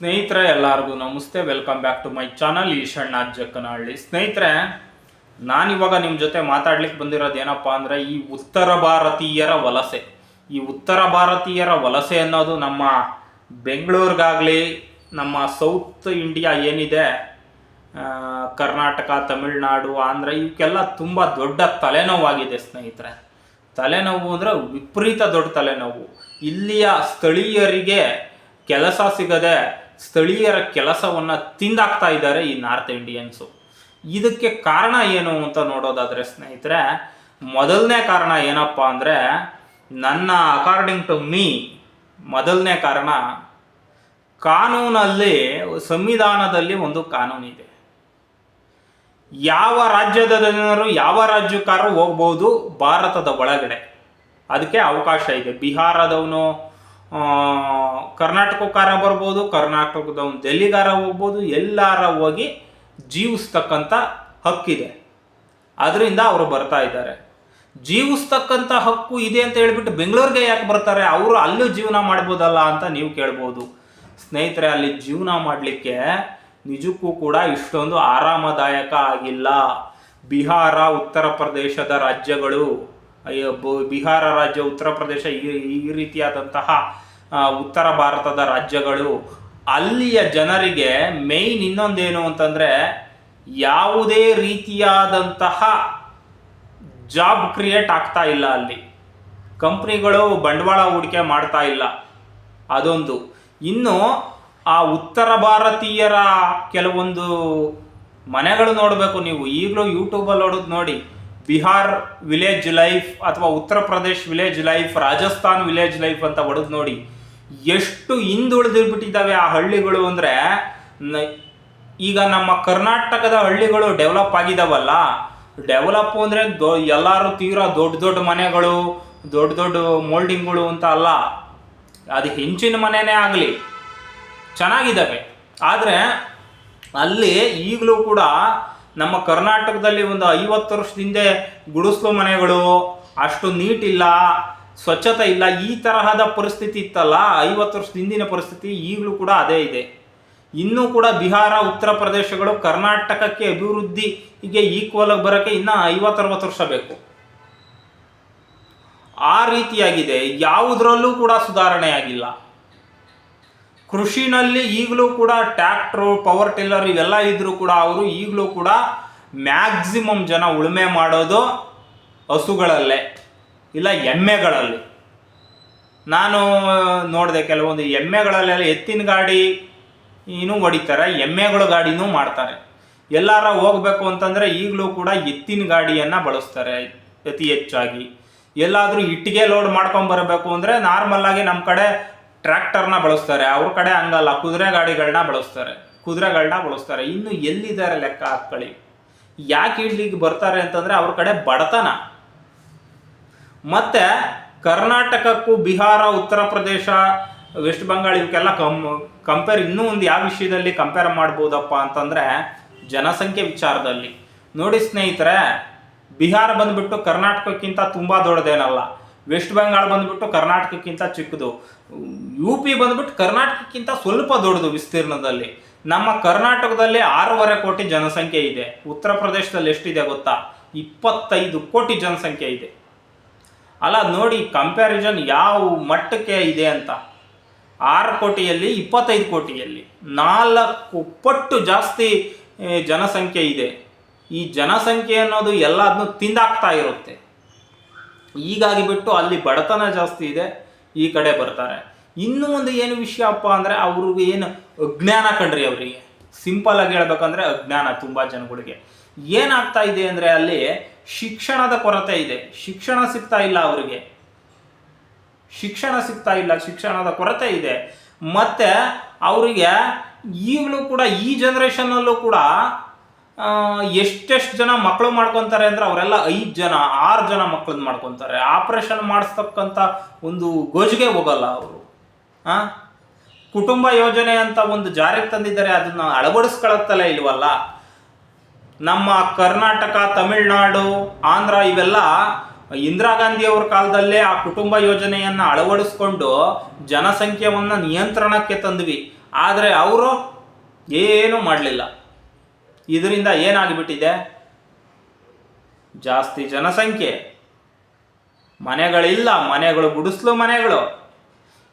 ಸ್ನೇಹಿತರೆ, ಎಲ್ಲರಿಗೂ ನಮಸ್ತೆ. Welcome back to my channel Eshanna Jakkanahalli. ಸ್ನೇಹಿತರೆ, ನಾನಿವಾಗ ನಿಮ್ಮ ಜೊತೆ ಮಾತಾಡ್ಲಿಕ್ಕೆ ಬಂದಿರೋದು ಏನಪ್ಪ ಅಂದರೆ, ಈ ಉತ್ತರ ಭಾರತೀಯರ ವಲಸೆ. ಈ ಉತ್ತರ ಭಾರತೀಯರ ವಲಸೆ ಅನ್ನೋದು ನಮ್ಮ ಬೆಂಗಳೂರಿಗಾಗಲಿ, ನಮ್ಮ ಸೌತ್ ಇಂಡಿಯಾ ಏನಿದೆ ಕರ್ನಾಟಕ, ತಮಿಳುನಾಡು, ಆಂಧ್ರ ಇವಕ್ಕೆಲ್ಲ ತುಂಬ ದೊಡ್ಡ ತಲೆನೋವಾಗಿದೆ ಸ್ನೇಹಿತರೆ. ತಲೆನೋವು ಅಂದರೆ ವಿಪರೀತ ದೊಡ್ಡ ತಲೆನೋವು. ಇಲ್ಲಿಯ ಸ್ಥಳೀಯರಿಗೆ ಕೆಲಸ ಸಿಗದೆ ಸ್ಥಳೀಯರ ಕೆಲಸವನ್ನು ತಿಂದಾಕ್ತಾ ಇದ್ದಾರೆ ಈ ನಾರ್ತ್ ಇಂಡಿಯನ್ಸು. ಇದಕ್ಕೆ ಕಾರಣ ಏನು ಅಂತ ನೋಡೋದಾದರೆ ಸ್ನೇಹಿತರೆ, ಮೊದಲನೇ ಕಾರಣ ಏನಪ್ಪ ಅಂದರೆ, ನನ್ನ ಅಕಾರ್ಡಿಂಗ್ ಟು ಮೀ ಮೊದಲನೇ ಕಾರಣ, ಕಾನೂನಲ್ಲಿ, ಸಂವಿಧಾನದಲ್ಲಿ ಒಂದು ಕಾನೂನಿದೆ ಯಾವ ರಾಜ್ಯದ ಜನರು, ಯಾವ ರಾಜ್ಯಕ್ಕಾರು ಹೋಗ್ಬೋದು, ಭಾರತದ ಒಳಗಡೆ. ಅದಕ್ಕೆ ಅವಕಾಶ ಇದೆ. ಬಿಹಾರದವನು ಕರ್ನಾಟಕಕ್ಕಾರ ಬರ್ಬೋದು ಕರ್ನಾಟಕದ ಒಂದು ಡೆಲ್ಲಿಗಾರ ಹೋಗ್ಬೋದು, ಎಲ್ಲಾರ ಹೋಗಿ ಜೀವಿಸ್ತಕ್ಕಂಥ ಹಕ್ಕಿದೆ. ಅದರಿಂದ ಅವರು ಬರ್ತಾ ಇದ್ದಾರೆ. ಜೀವಿಸ್ತಕ್ಕಂಥ ಹಕ್ಕು ಇದೆ ಅಂತ ಹೇಳ್ಬಿಟ್ಟು ಬೆಂಗಳೂರಿಗೆ ಯಾಕೆ ಬರ್ತಾರೆ? ಅವರು ಅಲ್ಲೂ ಜೀವನ ಮಾಡ್ಬೋದಲ್ಲ ಅಂತ ನೀವು ಕೇಳ್ಬೋದು. ಸ್ನೇಹಿತರೆ, ಅಲ್ಲಿ ಜೀವನ ಮಾಡಲಿಕ್ಕೆ ನಿಜಕ್ಕೂ ಕೂಡ ಇಷ್ಟೊಂದು ಆರಾಮದಾಯಕ ಆಗಿಲ್ಲ. ಬಿಹಾರ, ಉತ್ತರ ಪ್ರದೇಶದ ರಾಜ್ಯಗಳು ಬಿಹಾರ ರಾಜ್ಯ, ಉತ್ತರ ಪ್ರದೇಶ ಈ ಈ ರೀತಿಯಾದಂತಹ ಉತ್ತರ ಭಾರತದ ರಾಜ್ಯಗಳು, ಅಲ್ಲಿಯ ಜನರಿಗೆ ಮೇಯ್ನ್ ಇನ್ನೊಂದೇನು ಅಂತಂದರೆ, ಯಾವುದೇ ರೀತಿಯಾದಂತಹ ಜಾಬ್ ಕ್ರಿಯೇಟ್ ಆಗ್ತಾ ಇಲ್ಲ ಅಲ್ಲಿ. ಕಂಪ್ನಿಗಳು ಬಂಡವಾಳ ಹೂಡಿಕೆ ಮಾಡ್ತಾ ಇಲ್ಲ. ಅದೊಂದು. ಇನ್ನು, ಆ ಉತ್ತರ ಭಾರತೀಯರ ಕೆಲವೊಂದು ಮನೆಗಳು ನೋಡಬೇಕು ನೀವು. ಈಗಲೂ ಯೂಟ್ಯೂಬಲ್ಲಿ ನೋಡೋದು ನೋಡಿ. ಬಿಹಾರ್ ವಿಲೇಜ್ ಲೈಫ್ ಅಥವಾ Uttar Pradesh village life, Rajasthan village life ಅಂತ ಹೊಡೆದು ನೋಡಿ ಎಷ್ಟು ಹಿಂದುಳಿದಿರ್ಬಿಟ್ಟಿದ್ದಾವೆ ಆ ಹಳ್ಳಿಗಳು ಅಂದರೆ ಈಗ ನಮ್ಮ ಕರ್ನಾಟಕದ ಹಳ್ಳಿಗಳು ಡೆವಲಪ್ ಆಗಿದಾವಲ್ಲ, ಡೆವಲಪ್ ಅಂದರೆ ದೊ, ಎಲ್ಲರೂ ತೀರಾ ದೊಡ್ಡ ದೊಡ್ಡ ಮನೆಗಳು, ದೊಡ್ಡ ದೊಡ್ಡ ಮೋಲ್ಡಿಂಗ್ಗಳು ಅಂತ ಅಲ್ಲ, ಅದು ಹೆಂಚಿನ ಮನೆನೇ ಆಗಲಿ ಚೆನ್ನಾಗಿದ್ದಾವೆ ಆದರೆ ಅಲ್ಲಿ ಈಗಲೂ ಕೂಡ ನಮ್ಮ ಕರ್ನಾಟಕದಲ್ಲಿ ಒಂದು ಐವತ್ತು ವರ್ಷದ ಹಿಂದೆ ಗುಡಿಸ್ಲು ಮನೆಗಳು, ಅಷ್ಟು ನೀಟಿಲ್ಲ, ಸ್ವಚ್ಛತೆ ಇಲ್ಲ, ಈ ತರಹದ ಪರಿಸ್ಥಿತಿ ಇತ್ತಲ್ಲ, ಐವತ್ತು ವರ್ಷದ ಹಿಂದಿನ ಪರಿಸ್ಥಿತಿ ಈಗಲೂ ಕೂಡ ಅದೇ ಇದೆ. ಇನ್ನೂ ಕೂಡ ಬಿಹಾರ, ಉತ್ತರ ಪ್ರದೇಶಗಳು ಕರ್ನಾಟಕಕ್ಕೆ ಅಭಿವೃದ್ಧಿಗೆ ಈಕ್ವಲ್ ಆಗಿ ಬರೋಕ್ಕೆ ಇನ್ನೂ ಐವತ್ತರವತ್ತು ವರ್ಷ ಬೇಕು. ಆ ರೀತಿಯಾಗಿದೆ. ಯಾವುದರಲ್ಲೂ ಕೂಡ ಸುಧಾರಣೆ ಆಗಿಲ್ಲ. ಕೃಷಿನಲ್ಲಿ ಈಗಲೂ ಕೂಡ ಟ್ಯಾಕ್ಟ್ರು ಪವರ್ ಟಿಲ್ಲರ್ ಇವೆಲ್ಲ ಇದ್ದರೂ ಕೂಡ ಅವರು ಈಗಲೂ ಕೂಡ ಮ್ಯಾಕ್ಸಿಮಮ್ ಜನ ಉಳುಮೆ ಮಾಡೋದು ಹಸುಗಳಲ್ಲೇ, ಇಲ್ಲ ಎಮ್ಮೆಗಳಲ್ಲಿ. ನಾನು ನೋಡಿದೆ ಕೆಲವೊಂದು ಎಮ್ಮೆಗಳಲ್ಲೆಲ್ಲ ಎತ್ತಿನ ಗಾಡಿ ಇನ್ನೂ ಹೊಡಿತಾರೆ, ಎಮ್ಮೆಗಳ ಗಾಡಿನೂ ಮಾಡ್ತಾರೆ. ಎಲ್ಲಾರ ಹೋಗಬೇಕು ಅಂತಂದರೆ ಈಗಲೂ ಕೂಡ ಎತ್ತಿನ ಗಾಡಿಯನ್ನು ಬಳಸ್ತಾರೆ, ಅತಿ ಹೆಚ್ಚಾಗಿ. ಎಲ್ಲಾದರೂ ಇಟ್ಟಿಗೆ ಲೋಡ್ ಮಾಡ್ಕೊಂಬರಬೇಕು ಅಂದರೆ ನಾರ್ಮಲ್ಲಾಗಿ ನಮ್ಮ ಕಡೆ ಟ್ರ್ಯಾಕ್ಟರ್ನ ಬಳಸ್ತಾರೆ. ಅವ್ರ ಕಡೆ ಹಂಗಲ್ಲ. ಕುದುರೆ ಗಾಡಿಗಳನ್ನ ಬಳಸ್ತಾರೆ. ಕುದುರೆಗಳನ್ನ ಬಳಸ್ತಾರೆ. ಇನ್ನು ಎಲ್ಲಿದ್ದಾರೆ ಲೆಕ್ಕ ಹಾಕ್ಕೊಳ್ಳಿ. ಯಾಕೆ ಇಲ್ಲಿಗೆ ಬರ್ತಾರೆ ಅಂತಂದರೆ ಅವ್ರ ಕಡೆ ಬಡತನ. ಮತ್ತೆ ಕರ್ನಾಟಕಕ್ಕೂ ಬಿಹಾರ, ಉತ್ತರ ಪ್ರದೇಶ, ವೆಸ್ಟ್ ಬಂಗಾಳ ಇವಕ್ಕೆಲ್ಲ ಕಂ ಕಂಪೇರ್ ಇನ್ನೂ ಒಂದು ಯಾವ ವಿಷಯದಲ್ಲಿ ಕಂಪೇರ್ ಮಾಡ್ಬೋದಪ್ಪ ಅಂತಂದರೆ ಜನಸಂಖ್ಯೆ ವಿಚಾರದಲ್ಲಿ. ನೋಡಿ ಸ್ನೇಹಿತರೆ, ಬಿಹಾರ ಬಂದ್ಬಿಟ್ಟು ಕರ್ನಾಟಕಕ್ಕಿಂತ ತುಂಬ ದೊಡ್ಡದೇನಲ್ಲ. ವೆಸ್ಟ್ ಬೆಂಗಾಲ್ ಬಂದ್ಬಿಟ್ಟು ಕರ್ನಾಟಕಕ್ಕಿಂತ ಚಿಕ್ಕದು. ಯು ಪಿ ಬಂದ್ಬಿಟ್ಟು ಕರ್ನಾಟಕಕ್ಕಿಂತ ಸ್ವಲ್ಪ ದೊಡ್ಡದು ವಿಸ್ತೀರ್ಣದಲ್ಲಿ. ನಮ್ಮ ಕರ್ನಾಟಕದಲ್ಲಿ ಆರೂವರೆ ಕೋಟಿ ಜನಸಂಖ್ಯೆ ಇದೆ. ಉತ್ತರ ಪ್ರದೇಶದಲ್ಲಿ ಎಷ್ಟಿದೆ ಗೊತ್ತಾ? ಇಪ್ಪತ್ತೈದು ಕೋಟಿ ಜನಸಂಖ್ಯೆ ಇದೆ. ಅಲ್ಲ, ನೋಡಿ ಕಂಪ್ಯಾರಿಸನ್ ಯಾವ ಮಟ್ಟಕ್ಕೆ ಇದೆ ಅಂತ. ಆರು ಕೋಟಿಯಲ್ಲಿ ಇಪ್ಪತ್ತೈದು ಕೋಟಿಯಲ್ಲಿ. ನಾಲ್ಕು ಪಟ್ಟು ಜಾಸ್ತಿ ಜನಸಂಖ್ಯೆ ಇದೆ. ಈ ಜನಸಂಖ್ಯೆ ಅನ್ನೋದು ಎಲ್ಲದನ್ನೂ ತಿಂದಾಕ್ತಾ ಇರುತ್ತೆ. ಹೀಗಾಗಿ ಬಿಟ್ಟು ಅಲ್ಲಿ ಬಡತನ ಜಾಸ್ತಿ ಇದೆ, ಈ ಕಡೆ ಬರ್ತಾರೆ. ಇನ್ನೂ ಒಂದು ಏನು ವಿಷಯಪ್ಪ ಅಂದರೆ ಅವ್ರಿಗೆ ಏನು ಅಜ್ಞಾನ ಕಣ್ರಿ ಅವರಿಗೆ. ಸಿಂಪಲ್ ಆಗಿ ಹೇಳ್ಬೇಕಂದ್ರೆ ಅಜ್ಞಾನ ತುಂಬ ಜನಗಳಿಗೆ. ಏನಾಗ್ತಾ ಇದೆ ಅಂದರೆ ಅಲ್ಲಿ ಶಿಕ್ಷಣದ ಕೊರತೆ ಇದೆ. ಶಿಕ್ಷಣ ಸಿಗ್ತಾ ಇಲ್ಲ ಅವರಿಗೆ. ಶಿಕ್ಷಣ ಸಿಗ್ತಾ ಇಲ್ಲ, ಶಿಕ್ಷಣದ ಕೊರತೆ ಇದೆ. ಮತ್ತೆ ಅವರಿಗೆ ಈಗಲೂ ಕೂಡ ಈ ಜನ್ರೇಷನ್ನಲ್ಲೂ ಕೂಡ ಎಷ್ಟೆಷ್ಟು ಜನ ಮಕ್ಕಳು ಮಾಡ್ಕೊತಾರೆ ಅಂದರೆ ಅವರೆಲ್ಲ ಐದು ಜನ, ಆರು ಜನ ಮಕ್ಕಳನ್ನ ಮಾಡ್ಕೊತಾರೆ. ಆಪ್ರೇಷನ್ ಮಾಡಿಸ್ತಕ್ಕಂಥ ಒಂದು ಗೋಜಿಗೆ ಹೋಗಲ್ಲ ಅವರು. ಆ? ಕುಟುಂಬ ಯೋಜನೆ ಅಂತ ಒಂದು ಜಾರಿಗೆ ತಂದಿದ್ದಾರೆ, ಅದನ್ನ ಅಳವಡಿಸ್ಕೊಳತ್ತಲೇ ಇಲ್ವಲ್ಲ? ನಮ್ಮ ಕರ್ನಾಟಕ, ತಮಿಳುನಾಡು, ಆಂಧ್ರ ಇವೆಲ್ಲ ಇಂದಿರಾ ಗಾಂಧಿ ಅವ್ರ ಕಾಲದಲ್ಲೇ ಆ ಕುಟುಂಬ ಯೋಜನೆಯನ್ನು ಅಳವಡಿಸ್ಕೊಂಡು ಜನಸಂಖ್ಯೆಯನ್ನು ನಿಯಂತ್ರಣಕ್ಕೆ ತಂದ್ವಿ. ಆದರೆ ಅವರು ಏನೂ ಮಾಡಲಿಲ್ಲ. ಇದರಿಂದ ಏನಾಗಿಬಿಟ್ಟಿದೆ? ಜಾಸ್ತಿ ಜನಸಂಖ್ಯೆ. ಮನೆಗಳಿಲ್ಲ ಮನೆಗಳು ಗುಡಿಸ್ಲು ಮನೆಗಳು.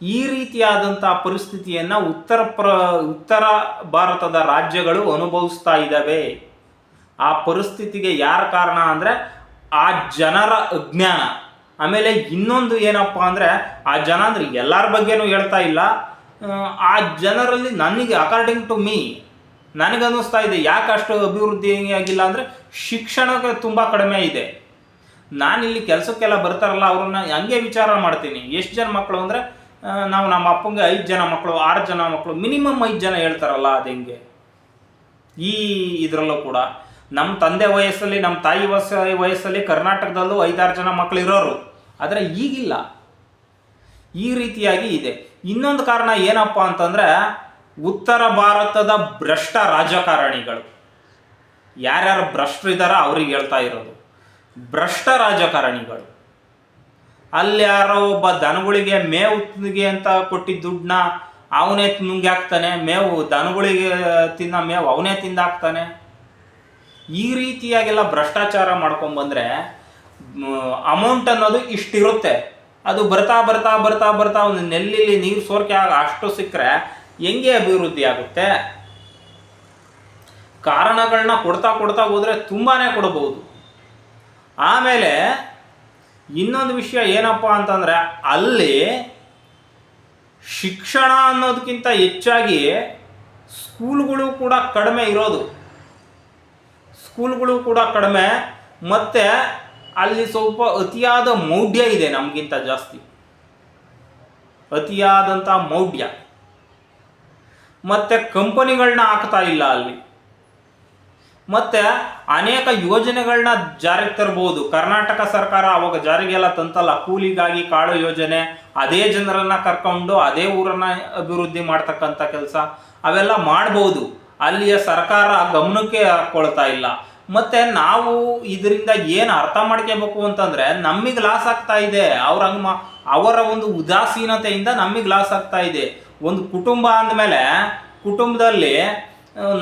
ಈ ರೀತಿಯಾದಂಥ ಪರಿಸ್ಥಿತಿಯನ್ನು ಉತ್ತರ ಪ್ರ ಉತ್ತರ ಭಾರತದ ರಾಜ್ಯಗಳು ಅನುಭವಿಸ್ತಾ ಇದ್ದಾವೆ. ಆ ಪರಿಸ್ಥಿತಿಗೆ ಯಾರ ಕಾರಣ ಅಂದರೆ ಆ ಜನರ ಅಜ್ಞಾನ. ಆಮೇಲೆ ಇನ್ನೊಂದು ಏನಪ್ಪ ಅಂದರೆ ಆ ಜನ ಅಂದರೆ ಎಲ್ಲರ ಬಗ್ಗೆನೂ ಹೇಳ್ತಾ ಇಲ್ಲ. ಆ, ಜನರಲ್ಲಿ ನನಗೆ ಅಕಾರ್ಡಿಂಗ್ ಟು ಮೀ ನನಗನ್ನಿಸ್ತಾ ಇದೆ, ಯಾಕೆ ಅಷ್ಟು ಅಭಿವೃದ್ಧಿ ಆಗಿಲ್ಲ ಅಂದರೆ ಶಿಕ್ಷಣಕ್ಕೆ ತುಂಬ ಕಡಿಮೆ ಇದೆ. ನಾನಿಲ್ಲಿ ಕೆಲಸಕ್ಕೆಲ್ಲ ಬರ್ತಾರಲ್ಲ, ಅವ್ರನ್ನ ಹಂಗೆ ವಿಚಾರ ಮಾಡ್ತೀನಿ. ಎಷ್ಟು ಜನ ಮಕ್ಕಳು ಅಂದರೆ ನಾವು ನಮ್ಮ ಅಪ್ಪಂಗೆ ಐದು ಜನ ಮಕ್ಕಳು ಆರು ಜನ ಮಕ್ಕಳು ಮಿನಿಮಮ್ ಐದು ಜನ ಹೇಳ್ತಾರಲ್ಲ ಅದು ಹೆಂಗೆ? ಈ ಇದರಲ್ಲೂ ಕೂಡ ನಮ್ಮ ತಂದೆ ವಯಸ್ಸಲ್ಲಿ ನಮ್ಮ ತಾಯಿ ವಯಸ್ಸ ವಯಸ್ಸಲ್ಲಿ ಕರ್ನಾಟಕದಲ್ಲೂ ಐದಾರು ಜನ ಮಕ್ಕಳು ಇರೋರು. ಆದರೆ ಈಗಿಲ್ಲ. ಈ ರೀತಿಯಾಗಿ ಇದೆ. ಇನ್ನೊಂದು ಕಾರಣ ಏನಪ್ಪ ಅಂತಂದರೆ ಉತ್ತರ ಭಾರತದ ಭ್ರಷ್ಟ ರಾಜಕಾರಣಿಗಳು. ಯಾರ್ಯಾರು ಭ್ರಷ್ಟರಿದ್ದಾರೋ ಅವ್ರಿಗೆ ಹೇಳ್ತಾ ಇರೋದು. ಭ್ರಷ್ಟ ರಾಜಕಾರಣಿಗಳು. ಅಲ್ಲಿ ಯಾರೋ ಒಬ್ಬ ದನಗಳಿಗೆ ಮೇವುಗೆ ಅಂತ ಕೊಟ್ಟಿದ್ದ ದುಡ್ಡನ್ನ ಅವನೇ ನುಂಗಿ ಹಾಕ್ತಾನೆ. ಮೇವು ದನಗಳಿಗೆ ತಿನ್ನ ಮೇವು ಅವನೇ ತಿಂದಾಕ್ತಾನೆ ಈ ರೀತಿಯಾಗೆಲ್ಲ ಭ್ರಷ್ಟಾಚಾರ ಮಾಡ್ಕೊಂಬಂದ್ರೆ ಅಮೌಂಟ್ ಅನ್ನೋದು ಇಷ್ಟಿರುತ್ತೆ. ಅದು ಬರ್ತಾ ಬರ್ತಾ ಬರ್ತಾ ಬರ್ತಾ ಒಂದು ನೆಲ್ಲಿಲಿ ನೀರು ಸೋರಿಕೆ ಆಗ ಅಷ್ಟು ಸಿಕ್ಕರೆ ಹೆಂಗೆ ಅಭಿವೃದ್ಧಿ ಆಗುತ್ತೆ? ಕಾರಣಗಳನ್ನ ಕೊಡ್ತಾ ಕೊಡ್ತಾ ಹೋದರೆ ತುಂಬಾ ಕೊಡಬಹುದು ಆಮೇಲೆ ಇನ್ನೊಂದು ವಿಷಯ ಏನಪ್ಪ ಅಂತಂದರೆ ಅಲ್ಲಿ ಶಿಕ್ಷಣ ಅನ್ನೋದಕ್ಕಿಂತ ಹೆಚ್ಚಾಗಿ ಸ್ಕೂಲ್ಗಳು ಕೂಡ ಕಡಿಮೆ ಇರೋದು. ಸ್ಕೂಲ್ಗಳು ಕೂಡ ಕಡಿಮೆ, ಮತ್ತು ಅಲ್ಲಿ ಸ್ವಲ್ಪ ಅತಿಯಾದ ಮೌಢ್ಯ ಇದೆ ನಮಗಿಂತ ಜಾಸ್ತಿ. ಅತಿಯಾದಂಥ ಮೌಢ್ಯ. ಮತ್ತು ಕಂಪನಿಗಳನ್ನ ಹಾಕ್ತಾ ಇಲ್ಲ ಅಲ್ಲಿ. ಮತ್ತೆ ಅನೇಕ ಯೋಜನೆಗಳನ್ನ ಜಾರಿಗೆ ತರಬಹುದು ಕರ್ನಾಟಕ ಸರ್ಕಾರ ಅವಾಗ ಜಾರಿಗೆಲ್ಲ ತಂತಲ್ಲ, ಕೂಲಿಗಾಗಿ ಕಾಳು ಯೋಜನೆ, ಅದೇ ಜನರನ್ನ ಕರ್ಕೊಂಡು ಅದೇ ಊರನ್ನ ಅಭಿವೃದ್ಧಿ ಮಾಡ್ತಕ್ಕಂಥ ಕೆಲಸ, ಅವೆಲ್ಲ ಮಾಡ್ಬೋದು. ಅಲ್ಲಿಯ ಸರ್ಕಾರ ಗಮನಕ್ಕೆ ಹಾಕ್ಕೊಳ್ತಾ ಇಲ್ಲ. ಮತ್ತೆ ನಾವು ಇದರಿಂದ ಏನು ಅರ್ಥ ಮಾಡ್ಕೋಬೇಕು ಅಂತಂದ್ರೆ ನಮಗೆ ಲಾಸ್ ಆಗ್ತಾ ಇದೆ. ಅವ್ರ ಹಂಗೆ ಮಾ ಅವರ ಒಂದು ಉದಾಸೀನತೆಯಿಂದ ನಮಗೆ ಲಾಸ್ ಆಗ್ತಾ ಇದೆ. ಒಂದು ಕುಟುಂಬ ಅಂದಮೇಲೆ ಕುಟುಂಬದಲ್ಲಿ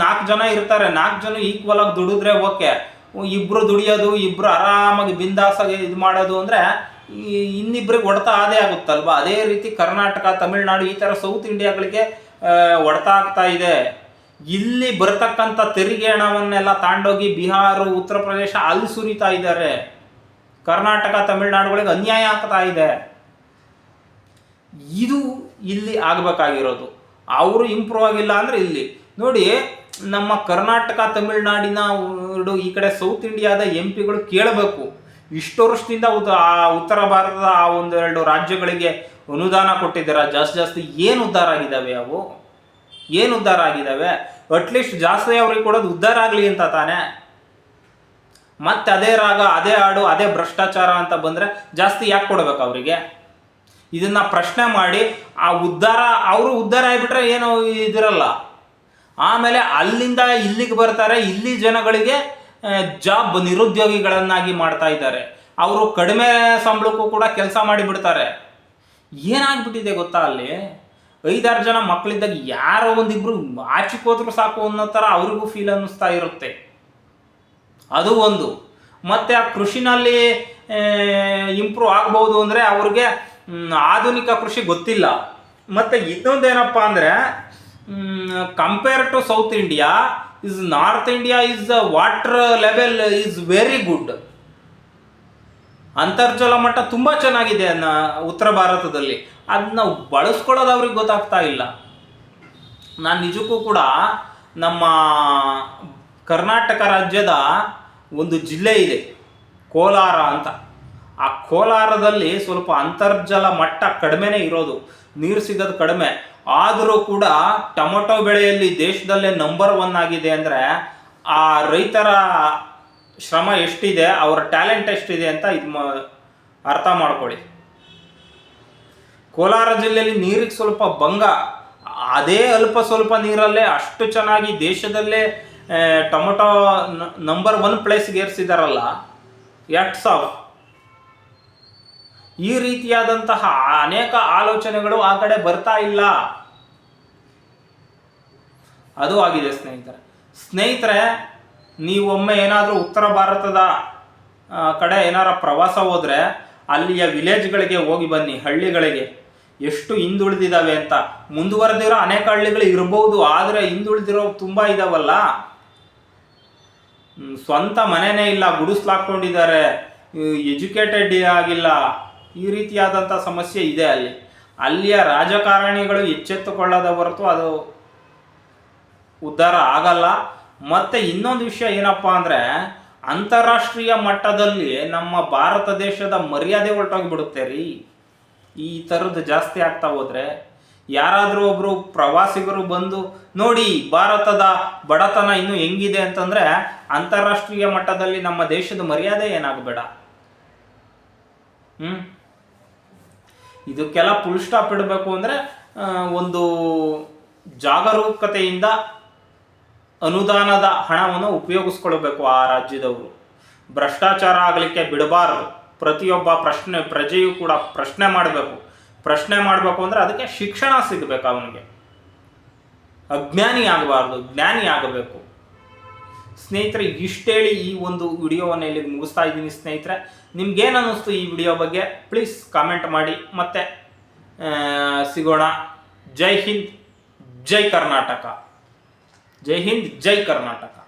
ನಾಲ್ಕು ಜನ ಇರ್ತಾರೆ. ನಾಲ್ಕು ಜನ ಈಕ್ವಲ್ ಆಗಿ ದುಡಿದ್ರೆ ಓಕೆ. ಇಬ್ಬರು ದುಡಿಯೋದು ಇಬ್ಬರು ಆರಾಮಾಗಿ ಬಿಂದಾಸಾಗಿ ಇದು ಮಾಡೋದು ಅಂದ್ರೆ ಇನ್ನಿಬ್ರಿಗೆ ಹೊಡೆತ ಆದೇ ಆಗುತ್ತಲ್ವ? ಅದೇ ರೀತಿ ಕರ್ನಾಟಕ, ತಮಿಳುನಾಡು ಈ ಥರ ಸೌತ್ ಇಂಡಿಯಾಗಳಿಗೆ ಹೊಡೆತ ಆಗ್ತಾ ಇದೆ. ಇಲ್ಲಿ ಬರ್ತಕ್ಕಂಥ ತೆರಿಗೆ ಹಣವನ್ನೆಲ್ಲ ತಾಂಡೋಗಿ ಬಿಹಾರ, ಉತ್ತರ ಪ್ರದೇಶ ಅಲ್ಲಿ ಸುರಿತಾ ಇದ್ದಾರೆ. ಕರ್ನಾಟಕ ತಮಿಳುನಾಡುಗಳಿಗೆ ಅನ್ಯಾಯ ಆಗ್ತಾ ಇದೆ. ಇದು ಇಲ್ಲಿ ಆಗಬೇಕಾಗಿರೋದು. ಅವರು ಇಂಪ್ರೂವ್ ಆಗಿಲ್ಲ ಅಂದರೆ ಇಲ್ಲಿ. ನೋಡಿ, ನಮ್ಮ ಕರ್ನಾಟಕ, ತಮಿಳುನಾಡಿನ ಈ ಕಡೆ ಸೌತ್ ಇಂಡಿಯಾದ ಎಂ ಪಿಗಳು ಕೇಳಬೇಕು. ಇಷ್ಟು ವರ್ಷದಿಂದ ಉತ್ತರ ಭಾರತದ ಆ ಒಂದೆರಡು ರಾಜ್ಯಗಳಿಗೆ ಅನುದಾನ ಕೊಟ್ಟಿದ್ದಾರೆ? ಜಾಸ್ತಿ ಜಾಸ್ತಿ ಏನು ಉದ್ಧಾರ ಆಗಿದ್ದಾವೆ ಅವು? ಏನು ಉದ್ಧಾರ ಆಗಿದ್ದಾವೆ? ಅಟ್ಲೀಸ್ಟ್ ಜಾಸ್ತಿ ಅವ್ರಿಗೆ ಕೊಡೋದು ಉದ್ಧಾರ ಆಗಲಿ ಅಂತ ತಾನೇ. ಮತ್ತೆ ಅದೇ ರಾಗ, ಅದೇ ಹಾಡು, ಅದೇ ಭ್ರಷ್ಟಾಚಾರ ಅಂತ ಬಂದರೆ ಜಾಸ್ತಿ ಯಾಕೆ ಕೊಡಬೇಕು ಅವರಿಗೆ? ಇದನ್ನ ಪ್ರಶ್ನೆ ಮಾಡಿ, ಆ ಉದ್ಧಾರ ಅವರು ಉದ್ಧಾರ ಆಗಿಬಿಟ್ರೆ ಏನು ಇದಿರಲ್ಲ. ಆಮೇಲೆ ಅಲ್ಲಿಂದ ಇಲ್ಲಿಗೆ ಬರ್ತಾರೆ, ಇಲ್ಲಿ ಜನಗಳಿಗೆ ಜಾಬ್ ನಿರುದ್ಯೋಗಿಗಳನ್ನಾಗಿ ಮಾಡ್ತಾ ಇದ್ದಾರೆ. ಅವರು ಕಡಿಮೆ ಸಂಬಳಕ್ಕೂ ಕೂಡ ಕೆಲಸ ಮಾಡಿಬಿಡ್ತಾರೆ. ಏನಾಗ್ಬಿಟ್ಟಿದೆ ಗೊತ್ತಾ ಅಲ್ಲಿ? ಐದಾರು ಜನ ಮಕ್ಕಳಿದ್ದಾಗ ಯಾರೋ ಒಂದಿಬ್ರು ಆಚೆಗೆ ಹೋದ್ರು ಸಾಕು ಅನ್ನೋ ಥರ ಅವ್ರಿಗೂ ಫೀಲ್ ಅನ್ನಿಸ್ತಾ ಇರುತ್ತೆ. ಅದು ಒಂದು. ಮತ್ತೆ ಆ ಕೃಷಿನಲ್ಲಿ ಇಂಪ್ರೂವ್ ಆಗ್ಬೋದು ಅಂದರೆ ಅವ್ರಿಗೆ ಆಧುನಿಕ ಕೃಷಿ ಗೊತ್ತಿಲ್ಲ. ಮತ್ತೆ ಇನ್ನೊಂದೇನಪ್ಪ ಅಂದರೆ compare to south India is north India is water level is very good ಅಂತರ್ಜಲ ಮಟ್ಟ ತುಂಬ ಚೆನ್ನಾಗಿದೆ ನ ಉತ್ತರ ಭಾರತದಲ್ಲಿ. ಅದನ್ನ ಬಳಸ್ಕೊಳ್ಳೋದು ಅವ್ರಿಗೆ ಗೊತ್ತಾಗ್ತಾ ಇಲ್ಲ. ನಾನು ನಿಜಕ್ಕೂ ಕೂಡ ನಮ್ಮ ಕರ್ನಾಟಕ ರಾಜ್ಯದ ಒಂದು ಜಿಲ್ಲೆ ಇದೆ, ಕೋಲಾರ ಅಂತ. ಆ ಕೋಲಾರದಲ್ಲಿ ಸ್ವಲ್ಪ ಅಂತರ್ಜಲ ಮಟ್ಟ ಕಡಿಮೆನೇ ಇರೋದು. ನೀರು ಸಿಗೋದು ಕಡಿಮೆ. ಆದರೂ ಕೂಡ ಟೊಮೊಟೊ ಬೆಳೆಯಲ್ಲಿ ದೇಶದಲ್ಲೇ ನಂಬರ್ ಒನ್ ಆಗಿದೆ ಅಂದರೆ ಆ ರೈತರ ಶ್ರಮ ಎಷ್ಟಿದೆ, ಅವರ ಟ್ಯಾಲೆಂಟ್ ಎಷ್ಟಿದೆ ಅಂತ ಇದು ಅರ್ಥ ಮಾಡ್ಕೊಳ್ಳಿ. ಕೋಲಾರ ಜಿಲ್ಲೆಯಲ್ಲಿ ನೀರಿಗೆ ಸ್ವಲ್ಪ ಭಂಗ. ಅದೇ ಅಲ್ಪ ಸ್ವಲ್ಪ ನೀರಲ್ಲೇ ಅಷ್ಟು ಚೆನ್ನಾಗಿ ದೇಶದಲ್ಲೇ ಟೊಮೊಟೊ ನಂಬರ್ ಒನ್ ಪ್ಲೇಸ್ಗೆ ಏರಿಸಿದಾರಲ್ಲ. ಎಟ್ಸ್ ಆಫ್ ಈ ರೀತಿಯಾದಂತಹ ಅನೇಕ ಆಲೋಚನೆಗಳು ಆ ಕಡೆ ಬರ್ತಾ ಇಲ್ಲ. ಅದು ಆಗಿದೆ ಸ್ನೇಹಿತರೆ. ಸ್ನೇಹಿತರೆ, ನೀವೊಮ್ಮೆ ಏನಾದರೂ ಉತ್ತರ ಭಾರತದ ಕಡೆ ಏನಾರ ಪ್ರವಾಸ ಹೋದರೆ ಅಲ್ಲಿಯ ವಿಲೇಜ್ಗಳಿಗೆ ಹೋಗಿ ಬನ್ನಿ, ಹಳ್ಳಿಗಳಿಗೆ. ಎಷ್ಟು ಹಿಂದುಳಿದಿದ್ದಾವೆ ಅಂತ. ಮುಂದುವರೆದಿರೋ ಅನೇಕ ಹಳ್ಳಿಗಳು ಇರಬಹುದು ಆದರೆ ಹಿಂದುಳಿದಿರೋ ತುಂಬ ಇದಾವಲ್ಲ. ಸ್ವಂತ ಮನೆನೇ ಇಲ್ಲ ಗುಡಿಸ್ಲಾಕೊಂಡಿದ್ದಾರೆ ಎಜುಕೇಟೆಡ್ ಆಗಿಲ್ಲ. ಈ ರೀತಿಯಾದಂಥ ಸಮಸ್ಯೆ ಇದೆ ಅಲ್ಲಿ. ಅಲ್ಲಿಯ ರಾಜಕಾರಣಿಗಳು ಎಚ್ಚೆತ್ತುಕೊಳ್ಳದ ಹೊರತು ಅದು ಉದ್ಧಾರ ಆಗಲ್ಲ. ಮತ್ತು ಇನ್ನೊಂದು ವಿಷಯ ಏನಪ್ಪ ಅಂದರೆ, ಅಂತಾರಾಷ್ಟ್ರೀಯ ಮಟ್ಟದಲ್ಲಿ ನಮ್ಮ ಭಾರತ ದೇಶದ ಮರ್ಯಾದೆ ಹೊರಟೋಗ್ಬಿಡುತ್ತೆ ರೀ. ಈ ಥರದ್ದು ಜಾಸ್ತಿ ಆಗ್ತಾ ಹೋದರೆ, ಯಾರಾದರೂ ಒಬ್ಬರು ಪ್ರವಾಸಿಗರು ಬಂದು, ನೋಡಿ, ಭಾರತದ ಬಡತನ ಇನ್ನೂ ಹೆಂಗಿದೆ ಅಂತಂದರೆ, ಅಂತಾರಾಷ್ಟ್ರೀಯ ಮಟ್ಟದಲ್ಲಿ ನಮ್ಮ ದೇಶದ ಮರ್ಯಾದೆ ಏನಾಗಬೇಡ. ಹ್ಮ್? ಇದಕ್ಕೆಲ್ಲ ಫುಲ್ ಸ್ಟಾಪ್ ಇಡಬೇಕು ಅಂದರೆ ಒಂದು ಜಾಗರೂಕತೆಯಿಂದ ಅನುದಾನದ ಹಣವನ್ನು ಉಪಯೋಗಿಸ್ಕೊಳ್ಬೇಕು ಆ ರಾಜ್ಯದವರು. ಭ್ರಷ್ಟಾಚಾರ ಆಗಲಿಕ್ಕೆ ಬಿಡಬಾರದು. ಪ್ರತಿಯೊಬ್ಬ ಪ್ರಶ್ನೆ, ಪ್ರಜೆಯೂ ಕೂಡ ಪ್ರಶ್ನೆ ಮಾಡಬೇಕು. ಪ್ರಶ್ನೆ ಮಾಡಬೇಕು ಅಂದರೆ ಅದಕ್ಕೆ ಶಿಕ್ಷಣ ಸಿಗಬೇಕು ಅವನಿಗೆ. ಅಜ್ಞಾನಿ ಆಗಬಾರ್ದು ಜ್ಞಾನಿ ಆಗಬೇಕು ಸ್ನೇಹಿತರೆ, ಇಷ್ಟೇಳಿ ಈ ಒಂದು ವಿಡಿಯೋವನ್ನು ಇಲ್ಲಿಗೆ ಮುಗಿಸ್ತಾ ಇದ್ದೀನಿ ಸ್ನೇಹಿತರೆ. ನಿಮ್ಗೇನು ಅನ್ನಿಸ್ತು ಈ ವಿಡಿಯೋ ಬಗ್ಗೆ? ಪ್ಲೀಸ್ ಕಾಮೆಂಟ್ ಮಾಡಿ. ಮತ್ತೆ ಸಿಗೋಣ. ಜೈ ಹಿಂದ್, ಜೈ ಕರ್ನಾಟಕ. ಜೈ ಹಿಂದ್, ಜೈ ಕರ್ನಾಟಕ.